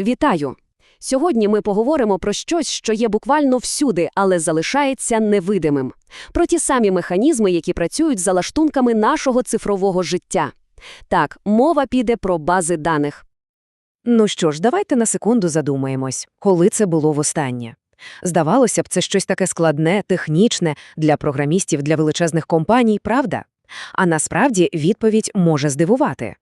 Вітаю! Сьогодні ми поговоримо про щось, що є буквально всюди, але залишається невидимим. Про ті самі механізми, які працюють за лаштунками нашого цифрового життя. Так, мова піде про бази даних. Ну що ж, давайте на секунду задумаємось, коли це було востаннє. Здавалося б, це щось таке складне, технічне для програмістів, для величезних компаній, правда? А насправді відповідь може здивувати.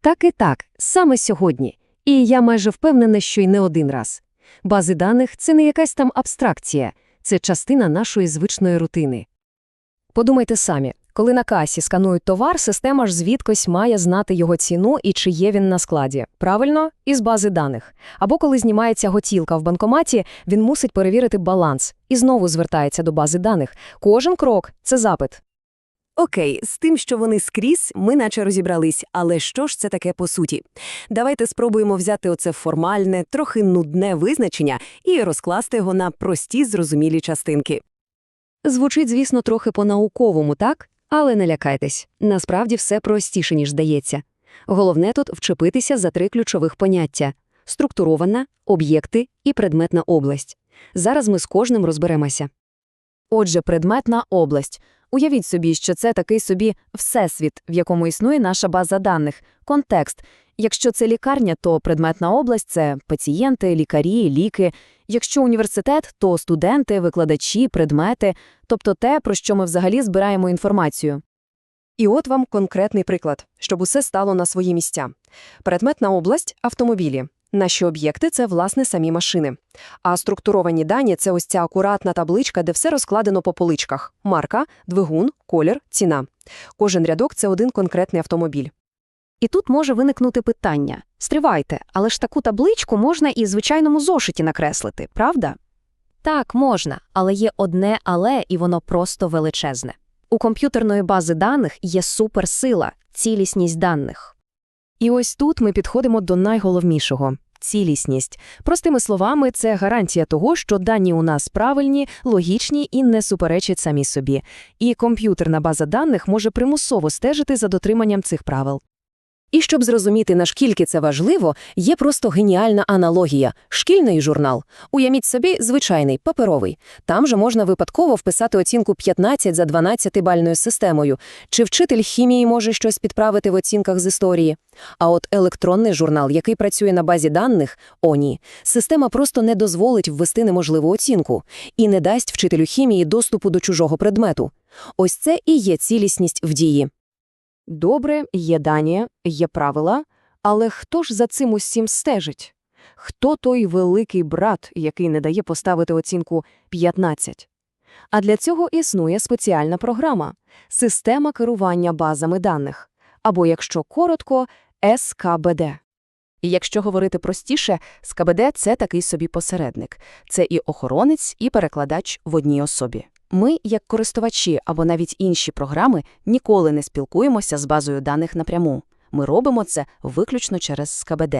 Так і так, саме сьогодні. І я майже впевнена, що й не один раз. Бази даних – це не якась там абстракція, це частина нашої звичної рутини. Подумайте самі, коли на касі сканують товар, система ж звідкось має знати його ціну і чи є він на складі. Правильно? Із бази даних. Або коли знімається готівка в банкоматі, він мусить перевірити баланс і знову звертається до бази даних. Кожен крок – це запит. Окей, з тим, що вони скрізь, ми наче розібрались, але що ж це таке по суті? Давайте спробуємо взяти оце формальне, трохи нудне визначення і розкласти його на прості зрозумілі частинки. Звучить, звісно, трохи по-науковому, так? Але не лякайтесь. Насправді все простіше, ніж здається. Головне тут вчепитися за три ключових поняття – структурована, об'єкти і предметна область. Зараз ми з кожним розберемося. Отже, предметна область. Уявіть собі, що це такий собі всесвіт, в якому існує наша база даних, контекст. Якщо це лікарня, то предметна область – це пацієнти, лікарі, ліки. Якщо університет, то студенти, викладачі, предмети, тобто те, про що ми взагалі збираємо інформацію. І от вам конкретний приклад, щоб усе стало на свої місця. Предметна область – автомобілі. Наші об'єкти – це, власне, самі машини. А структуровані дані – це ось ця акуратна табличка, де все розкладено по поличках. Марка, двигун, колір, ціна. Кожен рядок – це один конкретний автомобіль. І тут може виникнути питання. Стривайте, але ж таку табличку можна і в звичайному зошиті накреслити, правда? Так, можна, але є одне але, і воно просто величезне. У комп'ютерної бази даних є суперсила – цілісність даних. І ось тут ми підходимо до найголовнішого – цілісність. Простими словами, це гарантія того, що дані у нас правильні, логічні і не суперечать самі собі. І комп'ютерна база даних може примусово стежити за дотриманням цих правил. І щоб зрозуміти, наскільки це важливо, є просто геніальна аналогія – шкільний журнал. Уявіть собі, звичайний, паперовий. Там же можна випадково вписати оцінку 15 за 12-бальною системою. Чи вчитель хімії може щось підправити в оцінках з історії? А от електронний журнал, який працює на базі даних, о ні. Система просто не дозволить ввести неможливу оцінку і не дасть вчителю хімії доступу до чужого предмету. Ось це і є цілісність в дії. Добре, є дані, є правила, але хто ж за цим усім стежить? Хто той великий брат, який не дає поставити оцінку 15? А для цього існує спеціальна програма – система керування базами даних, або, якщо коротко, СКБД. І якщо говорити простіше, СКБД – це такий собі посередник. Це і охоронець, і перекладач в одній особі. Ми, як користувачі або навіть інші програми, ніколи не спілкуємося з базою даних напряму. Ми робимо це виключно через СКБД.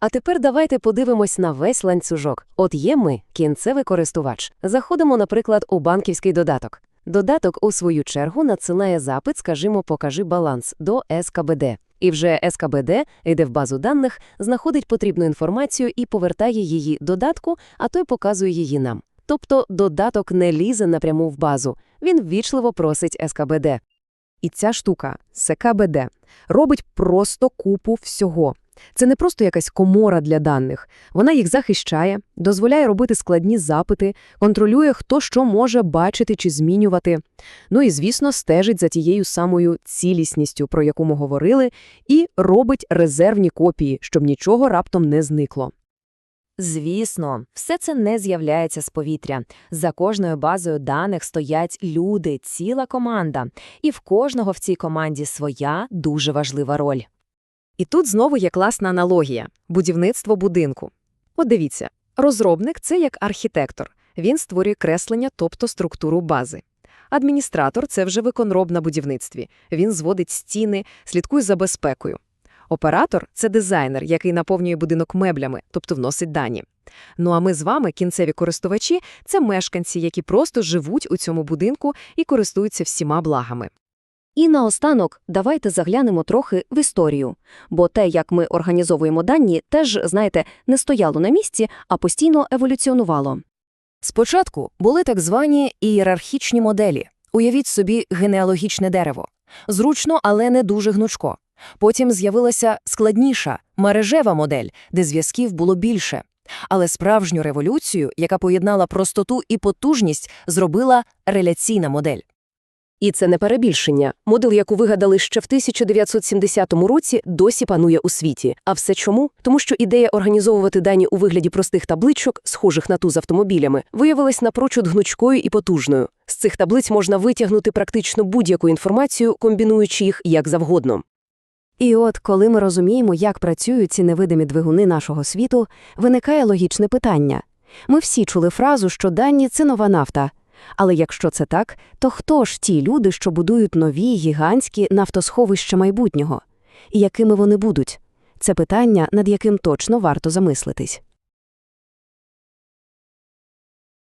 А тепер давайте подивимось на весь ланцюжок. От є ми, кінцевий користувач. Заходимо, наприклад, у банківський додаток. Додаток, у свою чергу, надсилає запит, скажімо, покажи баланс до СКБД. І вже СКБД йде в базу даних, знаходить потрібну інформацію і повертає її додатку, а той показує її нам. Тобто додаток не лізе напряму в базу, він ввічливо просить СКБД. І ця штука, СКБД, робить просто купу всього. Це не просто якась комора для даних. Вона їх захищає, дозволяє робити складні запити, контролює, хто що може бачити чи змінювати. Ну і, звісно, стежить за тією самою цілісністю, про яку ми говорили, і робить резервні копії, щоб нічого раптом не зникло. Звісно, все це не з'являється з повітря. За кожною базою даних стоять люди, ціла команда. І в кожного в цій команді своя дуже важлива роль. І тут знову є класна аналогія – будівництво будинку. От дивіться, розробник – це як архітектор. Він створює креслення, тобто структуру бази. Адміністратор – це вже виконроб на будівництві. Він зводить стіни, слідкує за безпекою. Оператор – це дизайнер, який наповнює будинок меблями, тобто вносить дані. Ну а ми з вами, кінцеві користувачі, це мешканці, які просто живуть у цьому будинку і користуються всіма благами. І наостанок давайте заглянемо трохи в історію. Бо те, як ми організовуємо дані, теж, знаєте, не стояло на місці, а постійно еволюціонувало. Спочатку були так звані ієрархічні моделі. Уявіть собі генеалогічне дерево. Зручно, але не дуже гнучко. Потім з'явилася складніша, мережева модель, де зв'язків було більше. Але справжню революцію, яка поєднала простоту і потужність, зробила реляційна модель. І це не перебільшення. Модель, яку вигадали ще в 1970 році, досі панує у світі. А все чому? Тому що ідея організовувати дані у вигляді простих табличок, схожих на ту з автомобілями, виявилась напрочуд гнучкою і потужною. З цих таблиць можна витягнути практично будь-яку інформацію, комбінуючи їх як завгодно. І от, коли ми розуміємо, як працюють ці невидимі двигуни нашого світу, виникає логічне питання. Ми всі чули фразу, що дані – це нова нафта. Але якщо це так, то хто ж ті люди, що будують нові, гігантські нафтосховища майбутнього? І якими вони будуть? Це питання, над яким точно варто замислитись.